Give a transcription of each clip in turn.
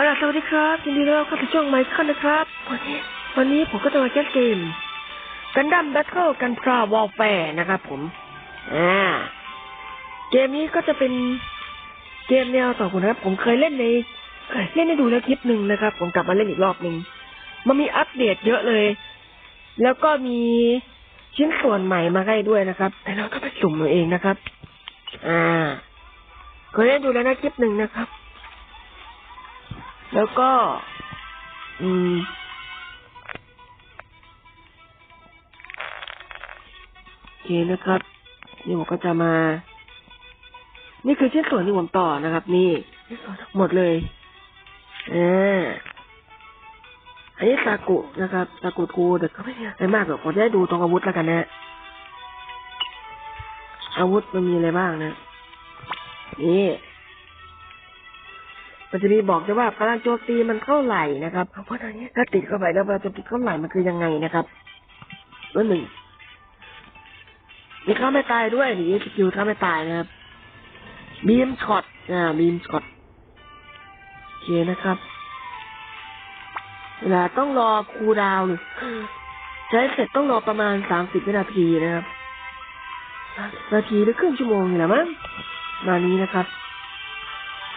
เอาล่ะสวัสดีครับยินดีต้อนรับเข้าสู่ช่องไมค์คันนะครับวันนี้วันนี้ผมก็จะมาแคสเกมกันดั้มแบทเทิลกันพราวอลแฟร์นะครับผมอ่าเกมนี้ก็จะเป็นเกมแนวต่อคนนะครับ ผมเคยเล่นในเคยเล่นในดูแล้วคลิปหนึ่งนะครับ ผมกลับมาเล่นอีกรอบหนึ่งมันมีอัปเดตเยอะเลย แล้วก็มีชิ้นส่วนใหม่มาให้ด้วยนะครับแต่เราก็ไปสุ่มเอาเองนะครับ อ่าเคยเล่นดูแล้วนะคลิปหนึ่งนะครับ แล้วก็ อืม โอเคนะครับนี่ผมก็จะมา นี่คือชิ้นส่วนที่ผมต่อนะครับ นี่หมดเลยอ่าอันนี้ซากุนะครับซากุกูแต่ก็ไม่อะไรมากหรอกผมจะได้ดูตรงอาวุธแล้วกันนะ อาวุธมันมีอะไรบ้างนะ นี่ มันจะมีบอกด้วยว่าพลังโจมตีมันเท่าไหร่นะครับ เพราะว่าอันนี้ถ้าติดเข้าไปแล้วพลังโจมตีเท่าไหร่มันคือยังไงนะครับตัวหนึ่งมีข้าไม่ตายด้วยหรือสกิลข้าไม่ตายนะครับบีมช็อตอ่าบีมช็อตโอเคนะครับเวลาต้องรอคูดาวหรือใช้เสร็จต้องรอประมาณสามสิบวินาทีนะครับนาทีหรือครึ่งชั่วโมงนี่แหละมั้งมานี้นะครับ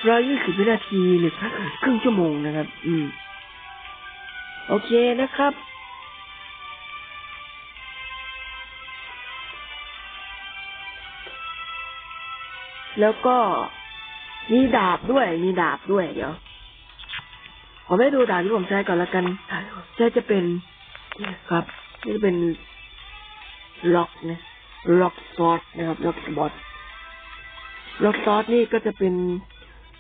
ร้อยยี่สิบวินาทีหรือครึ่งชั่วโมงนะครับ อืม โอเคนะครับ แล้วก็มีดาบด้วย มีดาบด้วย เดี๋ยวผมไม่ดูดาบที่ผมใช้ก่อนละกันใช้จะเป็นครับ นี่จะเป็นล็อกนะล็อกซอสนะครับล็อกสบอตล็อกซอสนี่ก็จะเป็น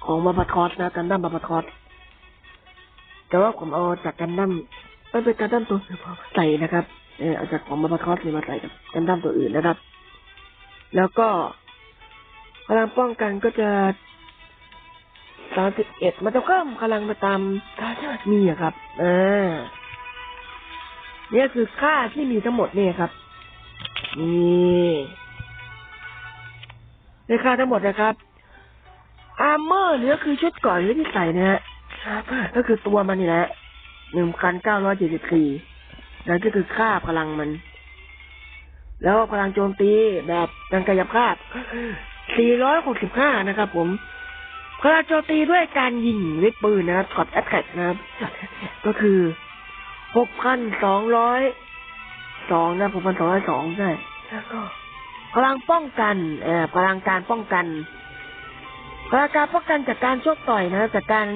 ของบาบาทอสนะกันดั้มบาบาทอสแต่ว่าผมเอาจากกันดั้มไม่เป็นกันดั้มตัวอื่นมาใส่นะครับเออเอาจากของบาบาทอสนี่มาใส่กับกันดั้มตัวอื่นนะครับ แล้วก็พลังป้องกันก็จะสามสิบเอ็ดมันจะเพิ่มพลังไปตามค่าที่มีอะครับอ่าเนี่ยคือค่าที่มีทั้งหมดเนี่ยครับนี่ในค่าทั้งหมดนะครับ อาร์เมอร์หรือก็คือชุดก่อนที่ใส่นะฮะก็คือตัวมันนี่แหละหนึ่งพันเก้าร้อยเจ็ดสิบสี่นั่นก็คือค่าพลังมัน แล้วพลังโจมตีแบบการกายภาพสี่ร้อยหกสิบห้านะครับ ผมพลังโจมตีด้วยการยิงด้วยปืนนะครับกดแอตแทกนะครับ ก็คือหกพันสองร้อยสองนะหกพันสองร้อยสองใช่แล้วก็พลังป้องกันเอ่อพลังการป้องกัน พลังการป้องกันจากการโชคต่อยนะครับจากการ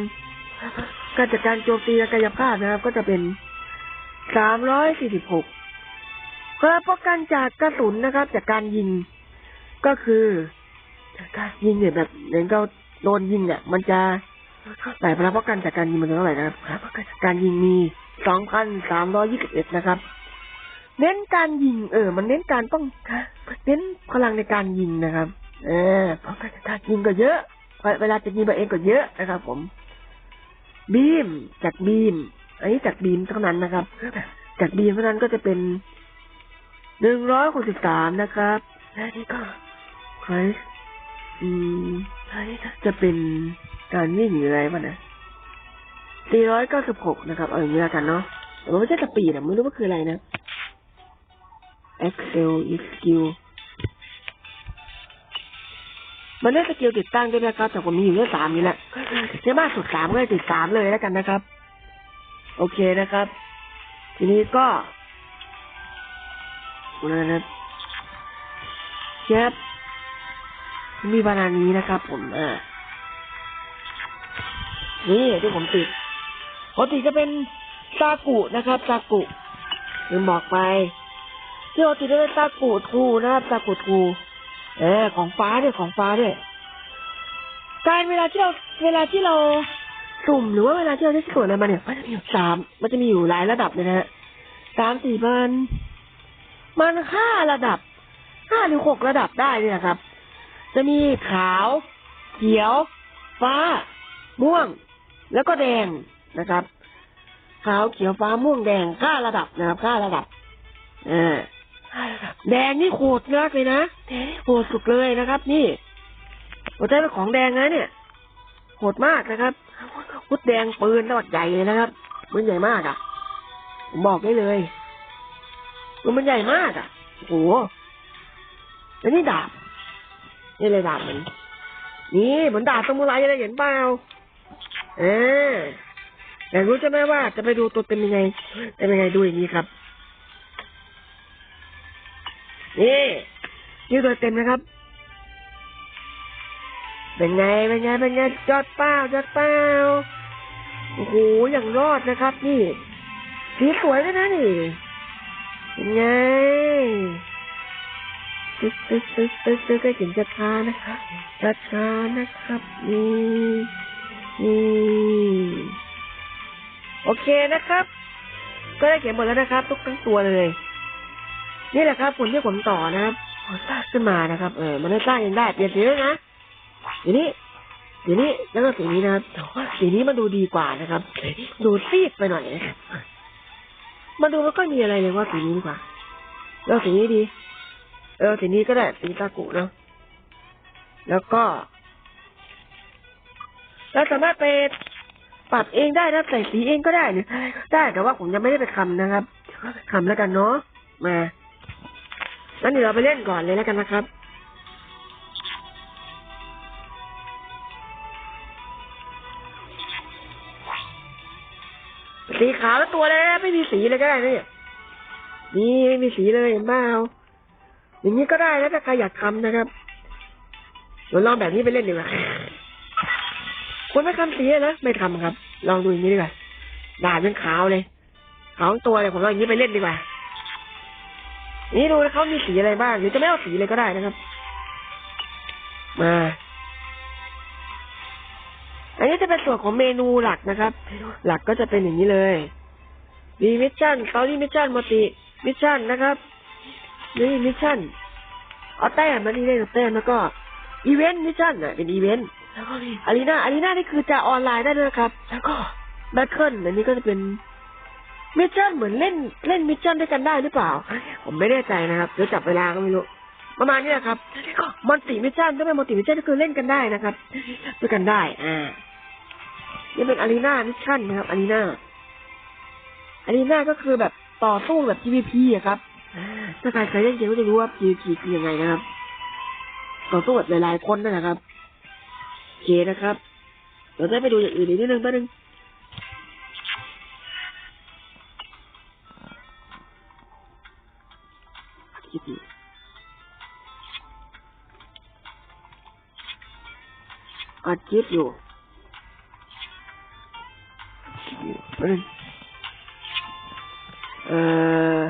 การจากการโจมตีและกายภาพนะครับ ก็จะเป็นสามร้อยสี่สิบหกพลังป้องกันจากกระสุนนะครับ จากการยิง ก็คือจากการยิงเนี่ยแบบเหมือนเราโดนยิงเนี่ย มันจะแต่พลังป้องกันจากการยิงมันเท่าไหร่นะครับพลังป้องกันจากการยิงมีสองพันสามร้อยยี่สิบเอ็ดนะครับ เน้นการยิง เออ มันเน้นการป้องเน้นพลังในการยิงนะครับ เออป้องกันการยิงก็เยอะ เวลาจะยิงมาเองก็เยอะนะครับ ผม บีมจากบีม อันนี้จากบีมเท่านั้นนะครับ จากบีมเท่านั้นก็จะเป็นหนึ่งร้อยหกสิบสามนะครับและนี่ก็ไครสอืมอันนี้จะเป็นการวิ่งหรืออะไรวะนะสี่ร้อยเก้าสิบหกนะครับ เอาอย่างนี้แล้วกันเนาะแต่ว่าไม่ใช่สปีดอะไม่รู้ว่าคืออะไรนะ Excel is skill มันได้สกิลติดตั้งด้วยนะครับ แต่ผมมีอยู่แค่สามนี่แหละใช่มากสุดสามก็เลยติดสามเลยแล้วกันนะครับ โอเคนะครับ ทีนี้ก็นะครับเชฟมีบานานี้นะครับ ผมอ่านี่ที่ผมติดปกติจะเป็นซากุนะครับซากุลืมบอกไปที่เราติดด้วยซากุทูนะครับซากุทู เออ ของฟ้าด้วยของฟ้าด้วย การเวลาที่เราเวลาที่เราสุ่มหรือว่าเวลาที่เราได้ส่วนอะไรมาเนี่ยมันจะมีอยู่สามมันจะมีอยู่หลายระดับเลยนะฮะสามสี่มันมันห้าระดับห้าหรือหกระดับได้เนี่ยครับ จะมีขาว เขียว ฟ้า ม่วง แล้วก็แดงนะครับ ขาวเขียวฟ้าม่วงแดงห้าระดับนะครับห้าระดับอ่า แดงนี่โหดมากเลยนะโหดสุดเลยนะครับ นี่หัวใจเป็นของแดงนะเนี่ยโหดมากนะครับมดแดงปืนตัวใหญ่เลยนะครับมันใหญ่มากอะ ผมบอกได้เลยมันมันใหญ่มากอะโอ้โหแล้วนี่ดาบนี่เลยดาบมันนี่เหมือนดาบสมุไรอะไรเห็นเปล่าเออแต่รู้ใช่ไหมว่าจะไปดูตัวเต็มยังไงเป็นยังไงดูอย่างนี้ครับ นี่นี่ตัวเต็มนะครับ เป็นไง เป็นไง เป็นไงจอดเปล่าจอดเปล่าโอ้โห อย่างรอดนะครับ นี่ สีสวยเลยนะนี่ เป็นไงตึ๊ดตึ๊ดตึ๊ดตึ๊ดตึ๊ดก็เห็นจะทานะครับจะทานะครับ นี่นี่โอเคนะครับ ก็ได้เขียนหมดแล้วนะครับ ทุกทั้งตัวเลย นี่แหละครับผลที่ผมต่อนะครับพอสร้างขึ้นมานะครับ เออมันได้สร้างเองได้เปลี่ยนสีด้วยนะสีนี้สีนี้แล้วก็สีนี้นะครับแต่ว่าสีนี้มันดูดีกว่านะครับ ดูซีดไปหน่อยนะครับมันดูไม่ค่อยมีอะไรเลยว่าสีนี้ดีกว่าแล้วสีนี้ดี เออสีนี้ก็ได้สีตากุเนาะแล้วก็แล้วสามารถไปปรับเองได้นะใส่สีเองก็ได้หรืออะไรก็ได้แต่ว่าผมยังไม่ได้ไปคำนะครับคำแล้วกันเนาะมา งั้นเดี๋ยวเราไปเล่นก่อนเลยแล้วกันนะครับสีขาวแล้วตัวเลยไม่มีสีเลยก็ได้นะเนี่ยนี่ไม่มีสีเลยเห็นเปล่าอย่างนี้ก็ได้แล้วถ้าใครอยากทำนะครับเดี๋ยวลองแบบนี้ไปเล่นดีกว่าคุณไม่ทำสีนะไม่ทำครับ ลองดูอย่างนี้ดีกว่าดาบเป็นขาวเลยขาวตัวเลยผมลองอย่างนี้ไปเล่นดีกว่า นี่ดูนะเขามีสีอะไรบ้างหรือจะไม่เอาสีเลยก็ได้นะครับ มา อันนี้จะเป็นส่วนของเมนูหลักนะครับ หลักก็จะเป็นอย่างนี้เลยมีมิชชั่นเขาที่มิชชั่นมติมิชชั่นนะครับนี่มิชชั่นเอาแต้มมานี่ได้กับแต้มแล้วก็อีเวนต์มิชชั่นอะเป็นอีเวนต์แล้วก็มีอารีนาอารีนานี่คือจะออนไลน์ได้ด้วยนะครับ แล้วก็แบทเทิลอันนี้ก็จะเป็น มิชชั่นเหมือนเล่นเล่นมิชชั่นด้วยกันได้หรือเปล่า ผมไม่แน่ใจนะครับเดี๋ยวจับเวลาก็ไม่รู้ประมาณนี้แหละครับมันติมิชชั่นถ้าเป็นมัลติมิชชั่นก็คือเล่นกันได้นะครับด้วยกันได้อ่านี่เป็นอารีนามิชชั่นนะครับอารีนาอารีนาก็คือแบบต่อสู้แบบ PVP อะครับถ้าใครเคยเล่นเกมก็จะรู้ว่า PVP คือยังไงนะครับ ต่อสู้แบบหลายๆคนนั่นแหละครับโอเคนะครับเดี๋ยวจะไปดูอย่างอื่นอีกนิดนึงแป๊บนึง คิดดีอัดคลิปอยู่เอ่อ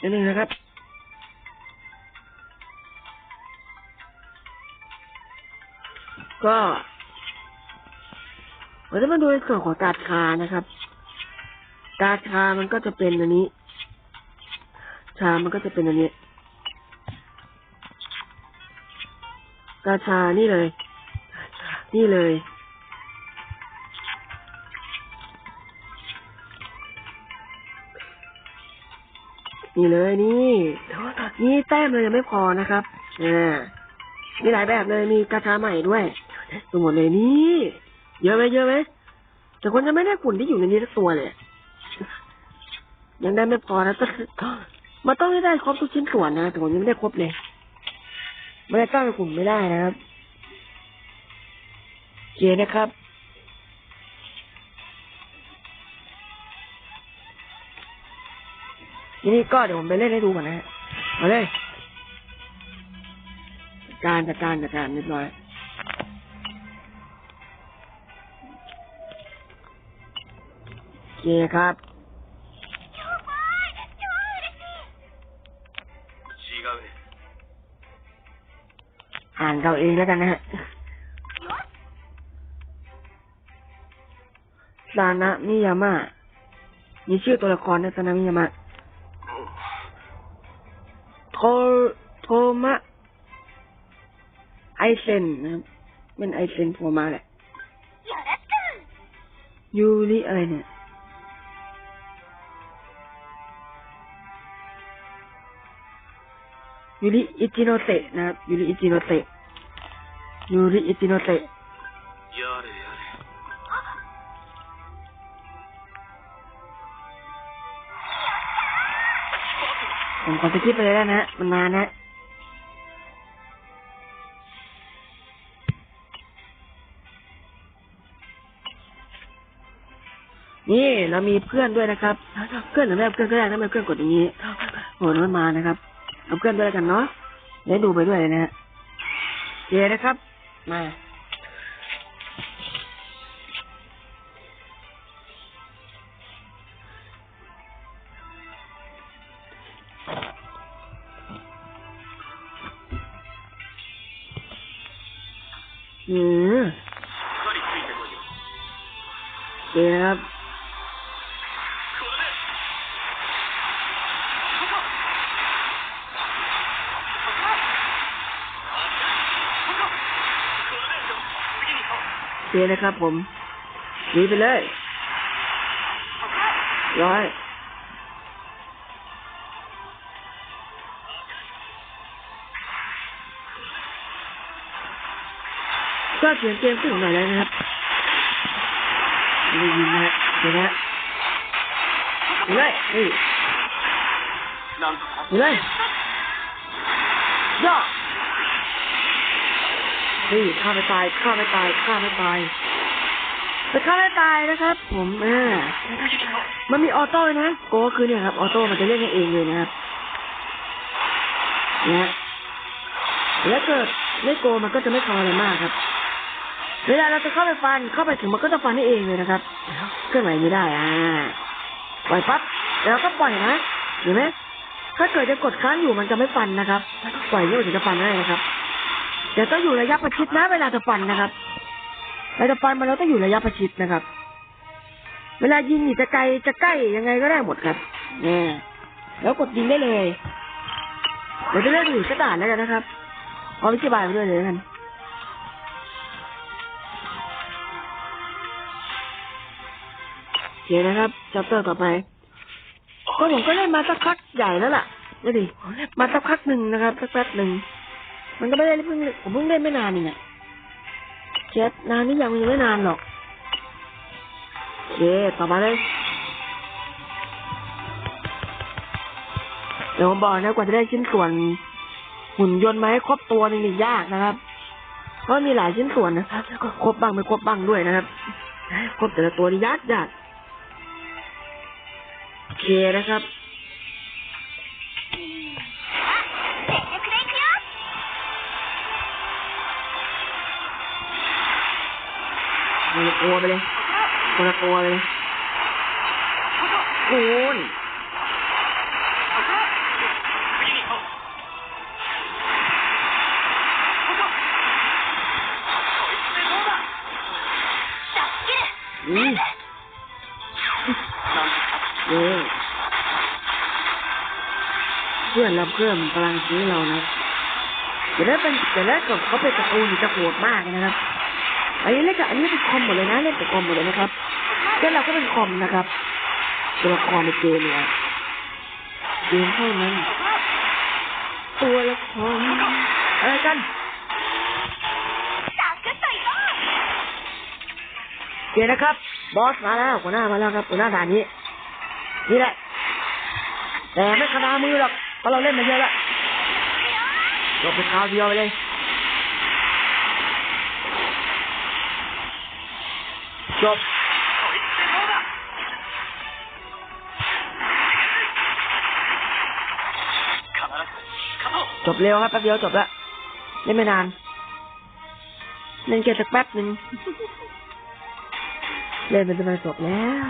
นิดนึงนะครับก็เราจะมาดูในส่วนของการคานะครับ การคามันก็จะเป็นอันนี้ ชามันก็จะเป็นอันนี้กาชานี่เลย นี่เลย นี่เลยนี่นี่แต้มเลยยังไม่พอนะครับอ่ามีหลายแบบเลยมีกาชาใหม่ด้วยตัวหมดเลยนี่ เยอะไหมเยอะไหมแต่คนจะไม่ได้ฝุ่นที่อยู่ในนี้สักตัวเลย ยังได้ไม่พอนะต้องมันต้องได้ครบทุกชิ้นส่วนนะแต่ผมยังไม่ได้ครบเลยไม่ได้ตั้งกลุ่มไม่ได้นะครับเคนะครับทีนี้ก็เดี๋ยวผมไปเล่นให้ดูก่อนนะฮะมาเลยการจัดการจัดการเรียบร้อยโอเคครับ เราเองแล้วกันนะฮะซานะมิยามะมีชื่อตัวละครนะซานะมิยามะโทโทมะ ไอเซนนะครับเป็นไอเซนโทมะแหละยูริอะไรเนี่ยยูริอิจิโนเตะนะครับยูริอิจิโนเตะ ยูริอิติโนเตผมขอสกิดไปเลยได้นะ มันนานนะนี่เรามีเพื่อนด้วยนะครับ เพื่อนหรือไม่เพื่อนก็ได้ถ้าไม่เพื่อนกดอย่างนี้โหนมันมานะครับเอาเพื่อนด้วยกันเนาะได้ดูไปด้วยนะฮะเจนะครับ มา นะครับผมหนีไปเลยร้อยก็เสียงเกมขึ้นหน่อยแล้วนะครับได้ยินนะเดี๋ยวนะเลยนี่เลยย่อนี่ข้าไม่ตายข้าไม่ตายข้าไม่ตาย แต่ฆ่าไม่ตายนะครับ ผมอ่ามันมีออโต้เลยนะโกก็คือเนี่ยครับออโต้มันจะเล่นเองเลยนะครับเนี่ยแล้วเกิดไม่โกมันก็จะไม่ทำอะไรมากครับเวลาเราจะเข้าไปฟันเข้าไปถึงมันก็จะฟันให้เองเลยนะครับเคลื่อนไหวไม่ได้อ่าปล่อยปั๊บแล้วก็ปล่อยนะเห็นไหมถ้าเกิดจะกดค้างอยู่มันจะไม่ฟันนะครับปล่อยนี่ถึงจะฟันได้นะครับแต่ต้องอยู่ระยะประชิดนะเวลาจะฟันนะครับ เวลาจะฟันมันเราต้องอยู่ระยะประชิดนะครับ เวลายิงนี่จะไกลจะใกล้ยังไงก็ได้หมดครับเนี่ยแล้วกดยิงได้เลยเดี๋ยวจะเลือกอยู่สักด่านแล้วกันนะครับเอาอธิบายไปด้วยเลยแล้วกันโอเคนะครับจัปเตอร์ต่อไปก็ผมก็เล่นมาสักพักใหญ่แล้วล่ะดูดิมาสักพักหนึ่งนะครับสักแป๊บหนึ่งมันก็ไม่ได้เพิ่งผมเพิ่งเล่นไม่นานนี่เนี่ย เจ็ดนานนี่ยังยังไม่นานหรอกโอเค ต่อมาเลยเดี๋ยวผมบอกนะกว่าจะได้ชิ้นส่วนหุ่นยนต์มาให้ครบตัวนี่นี่ยากนะครับ เพราะมีหลายชิ้นส่วนนะครับแล้วก็ครบบ้างไม่ครบบ้างด้วยนะครับ ครบแต่ละตัวนี่ยากยากโอเคนะครับ ตัวไปเลย คนละตัวเลยคุณนี่เยอเพื่อนเราเพื่อนกำลังซื้อเรานะเดี๋ยวแล้วเป็นเดี๋ยวแล้วก็เขาเป็นตะกูลตะกูดมากนะครับ อันนี้เล่นกับอันนี้เป็นคอมหมดเลยนะเล่นกับคอมหมดเลยนะครับเล่นเราก็เป็นคอมนะครับตัวละครในเกมเนี่ยเกมเท่านั้นตัวละครอะไรกันเดี๋ยวนะครับ บอสมาแล้วหัวหน้ามาแล้วครับหัวหน้าด่านนี้นี่แหละแต่ไม่ขนามือหรอกเพราะเราเล่นมาเยอะแล้วยกไปคราวเดียวไปเลย จบจบเร็วครับแป๊บเดียวจบละเล่นไม่นานเล่นเกมสักแป๊บหนึ่งเล่นเป็นปะมาจบแล้ว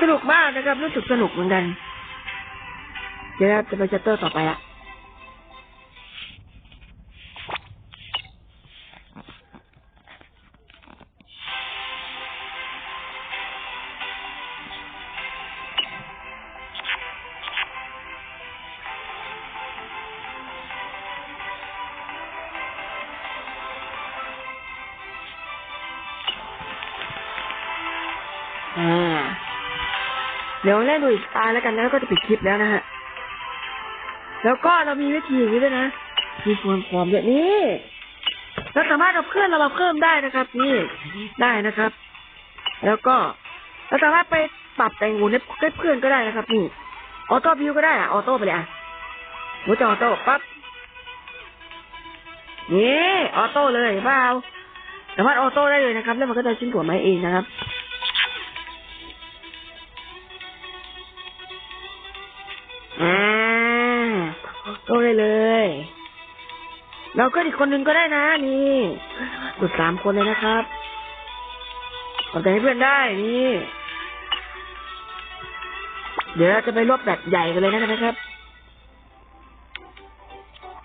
สนุกมากนะครับรู้สึกสนุกเหมือนกัน เดี๋ยวจะไปชัตเตอร์ต่อไปละเดี๋ยวแล่ดูอีกตาแล้วกันแล้วก็จะปิดคลิปแล้วนะฮะ แล้วก็เรามีวิธีอย่างนี้ด้วยนะมีส่วนความแบบนี้เราสามารถเอาเพื่อนเรามาเพิ่มได้นะครับ นี่ได้นะครับ แล้วก็เราสามารถไปปรับแต่งหุ่นให้เพื่อนก็ได้นะครับ นี่ออโต้วิวก็ได้อะออโต้ไปเลยอะหัวจอออโต้ปั๊บนี่ออโต้เลยเปล่าสามารถออโต้ได้เลยนะครับ แล้วมันก็จะชิ้นหัวไม้เองนะครับ โตได้เลย เราก็อีกคนหนึ่งก็ได้นะ นี่สุดสามคนเลยนะครับขอใจให้เพื่อนได้นี่ เดี๋ยวเราจะไปรวบแบบใหญ่กันเลยนะครับ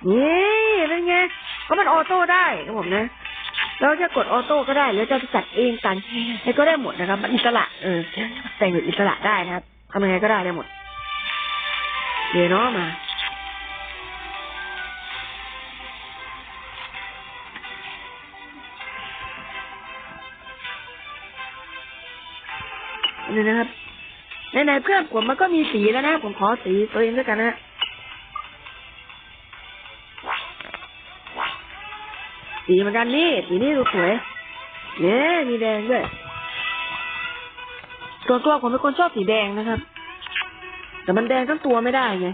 นี่เป็นไงก็มันออโต้ได้ครับผมนะเราจะกดออโต้ก็ได้หรือจะจัดเองกันให้ก็ได้หมดนะครับ มันอิสระเออแต่งแบบอิสระได้นะครับทำยังไงก็ได้ได้หมดเดี๋ยวเนาะมา นี่นะครับในในเพื่อนผมมันก็มีสีแล้วนะผมขอสีตัวเองด้วยกันนะสีเหมือนกันนี่สีนี่ดูสวยเนี่ยมีแดงด้วยส่วนตัวผมเป็นคนชอบสีแดงนะครับ แต่มันแดงทั้งตัวไม่ได้ไง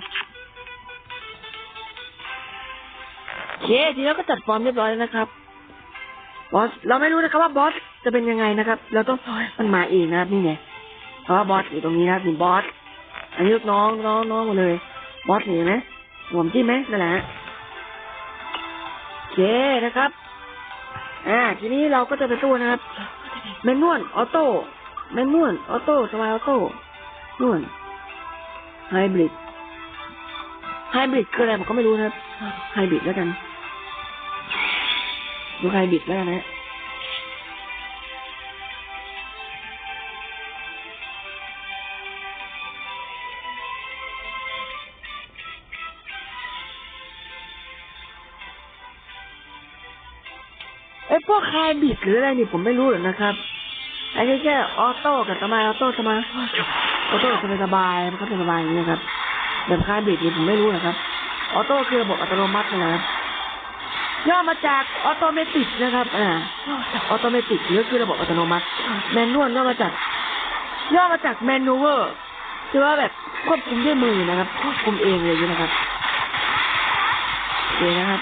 เคทีนี้ก็จัดฟอร์มเรียบร้อยแล้วนะครับบอสเราไม่รู้นะครับว่าบอสจะเป็นยังไงนะครับ เราต้องคอยมันมาเองนะครับนี่ไง เพราะว่าบอสอยู่ตรงนี้นะครับนี่บอสอันนี้ลูกน้องน้องน้องมาเลย บอสเห็นไหมหัวมจิ้มไหมนั่นแหละโอเคนะครับ อ่า ทีนี้เราก็จะไปตู้นะครับแมนนวลออโต้แมนนวลออโต้สมายออโต้นวลไฮบริดไฮบริดคืออะไรผมก็ไม่รู้นะครับไฮบริดแล้วกันดูไฮบริดแล้วกันนะ ไอ้พวกไฮบริดหรืออะไรนี่ผมไม่รู้หรอกนะครับไอ้แค่ออโต้กับสมายออโต้สมายออโต้สบายสบายๆมันก็สบายอย่างนี้ครับแบบไฮบริดนี่ผมไม่รู้นะครับออโต้คือระบบอัตโนมัตินะครับย่อมาจากออโตเมติกนะครับอ่าออโตเมติกหรือคือระบบอัตโนมัติ แมนนวลย่อมาจากย่อมาจากแมนนูเวอร์คือว่าแบบควบคุมด้วยมือนะครับควบคุมเองเลยนะครับโอเคนะครับ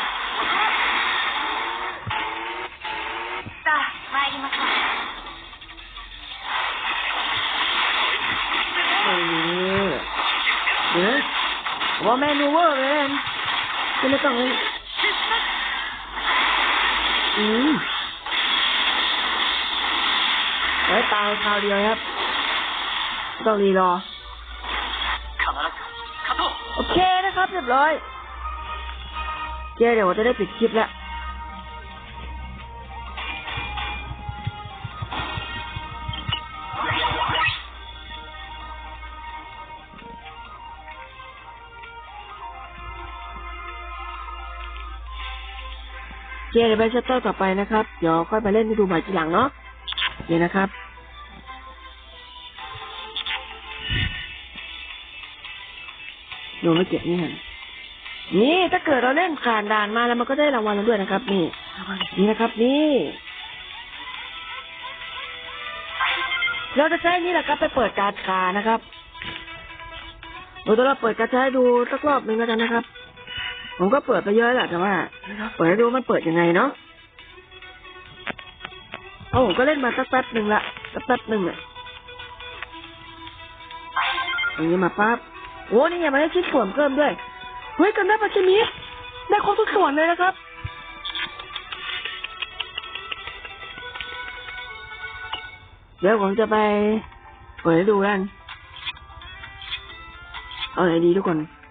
woman woman ก็ไม่ต้องเอืมไว้ตายคราวเดียวครับ ต้องรีรอ โอเคนะครับเรียบร้อย เจ๊เดี๋ยวผมจะได้ปิดคลิปแล้ว เคเดี๋ยวไปชัตเตอร์ต่อไปนะครับ เดี๋ยวค่อยไปเล่นให้ดูใหม่ทีหลังเนาะโอเคนะครับ ดูไม่เก็บนี่ฮะนี่ถ้าเกิดเราเล่นผ่านด่านมาแล้วมันก็ได้รางวัลแล้วด้วยนะครับ นี่นี่นะครับ นี่ เราจะใช้นี่แหละครับไปเปิดการ์ดคานะครับเราจะเราเปิดการ์ดใช้ดูสักรอบหนึ่งแล้วกันนะครับ ผมก็เปิดไปเยอะแหละแต่ว่าเปิดให้ดูมันเปิดยังไงเนาะเอาผมก็เล่นมาสักแป๊บหนึ่งละสักแป๊บหนึ่งอะอย่างนี้มาปั๊บโอ้นี่ไงมันได้ชิ้นส่วนเพิ่มด้วยเฮ้ยกันได้ปาชิมิได้ครบทุกส่วนเลยนะครับเดี๋ยวผมจะไปเปิดให้ดูกัน เอาไหนดีทุกคนเออ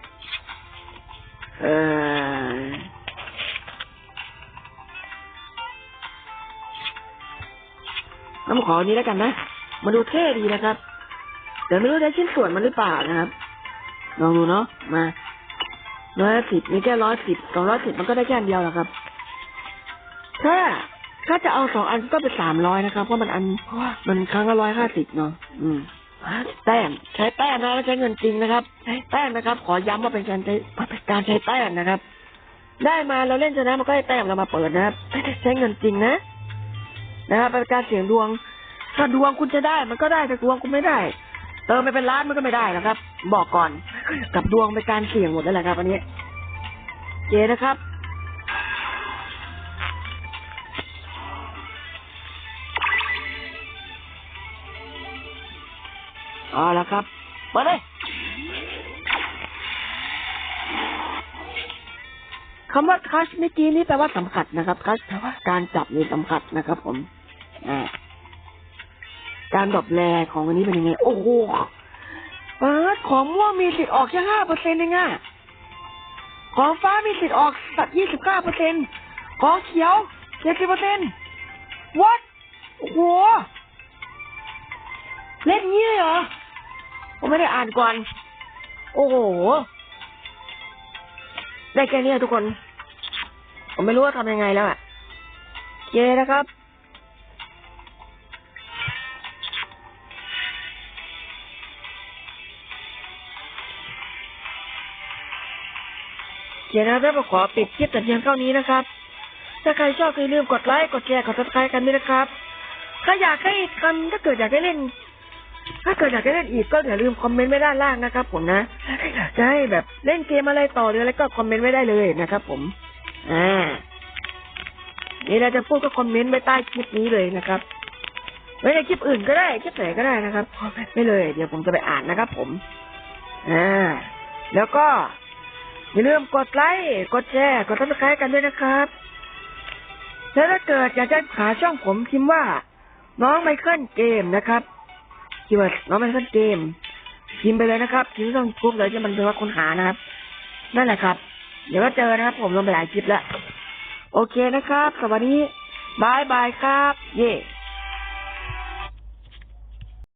น้ำขออันนี้แล้วกันนะมาดูเท่ดีนะครับ เดี๋ยวไม่รู้ได้ชิ้นส่วนมันหรือเปล่านะครับ ลองดูเนาะ มาร้อยสิบมีแค่ร้อยสิบสองร้อยสิบมันก็ได้แค่อันเดียวแหละครับ ถ้าถ้าจะเอาสองอันก็เป็นสามร้อยนะครับ เพราะมันอันมันครั้งละร้อยห้าสิบเนาะ อืม แต้มใช้แต้มนะไม่ใช้เงินจริงนะครับ ใช้แต้มนะครับ ขอย้ำว่าเป็นการใช้เป็นการใช้แต้มนะครับ ได้มาเราเล่นชนะมันก็ให้แต้มเรามาเปิดนะครับไม่ใช้เงินจริงนะนะครับเป็นการเสี่ยงดวง ถ้าดวงคุณจะได้ มันก็ได้แต่ดวงคุณไม่ได้ เติมไปเป็นล้านมันก็ไม่ได้นะครับ บอกก่อน กับดวงเป็นการเสี่ยงหมดแล้วแหละครับอันนี้เจนะครับ เอาละครับมาเลยคำว่าคัชเมื่อกี้นี้แปลว่าสัมผัสนะครับคัชแปลว่าการจับหรือสัมผัสนะครับ ผมอ่าการดรอปแรของวันนี้เป็นยังไง โอ้โหเปิดของม่วงมีสิทธิ์ออกแค่ห้าเปอร์เซ็นต์เองอะของฟ้ามีสิทธิ์ออกสักยี่สิบเก้าเปอร์เซ็นต์ของเขียวเจ็ดสิบเปอร์เซ็นต์วัดโอ้โหเล่นงี้เลยเหรอ ผมไม่ได้อ่านก่อน โอ้โห ได้แค่นี้อะทุกคน ผมไม่รู้ว่าทำยังไงแล้วอะเย้นะครับ เยนนะครับแล้วขอปิดคลิปแต่เพียงเท่านี้นะครับ ถ้าใครชอบก็อย่าลืมกดไลค์ กดแชร์ กดซับสไครต์กันด้วยนะครับ ถ้าอยากให้กันถ้าเกิดอยากให้เล่น ถ้าเกิดอยากให้เล่นอีกก็อย่าลืมคอมเมนต์ไว้ด้านล่างนะครับ ผมนะถ้าอยากจะให้แบบเล่นเกมอะไรต่อหรืออะไรก็คอมเมนต์ไว้ได้เลยนะครับ ผม อ่านี่เราจะพูดก็คอมเมนต์ไว้ใต้คลิปนี้เลยนะครับไว้ในคลิปอื่นก็ได้คลิปไหนก็ได้นะครับคอมเมนต์ไว้เลย เดี๋ยวผมจะไปอ่านนะครับ ผม อ่า แล้วก็อย่าลืมกดไลค์กดแชร์กดซับสไครต์กันด้วยนะครับแล้วถ้าเกิดอยากจะหาช่องผมพิมพ์ว่า น้องไมเคิลเกมนะครับ คีย์เวิร์ดน้องไมเคิลเกมพิมพ์ไปเลยนะครับพิมพ์ต้องกรุ๊ปเลยที่มันเป็นว่าค้นหานะครับ นั่นแหละครับ เดี๋ยวก็เจอนะครับผมลงไปหลายคลิปแล้ว โอเคนะครับสวัสดีบายบายครับ เย่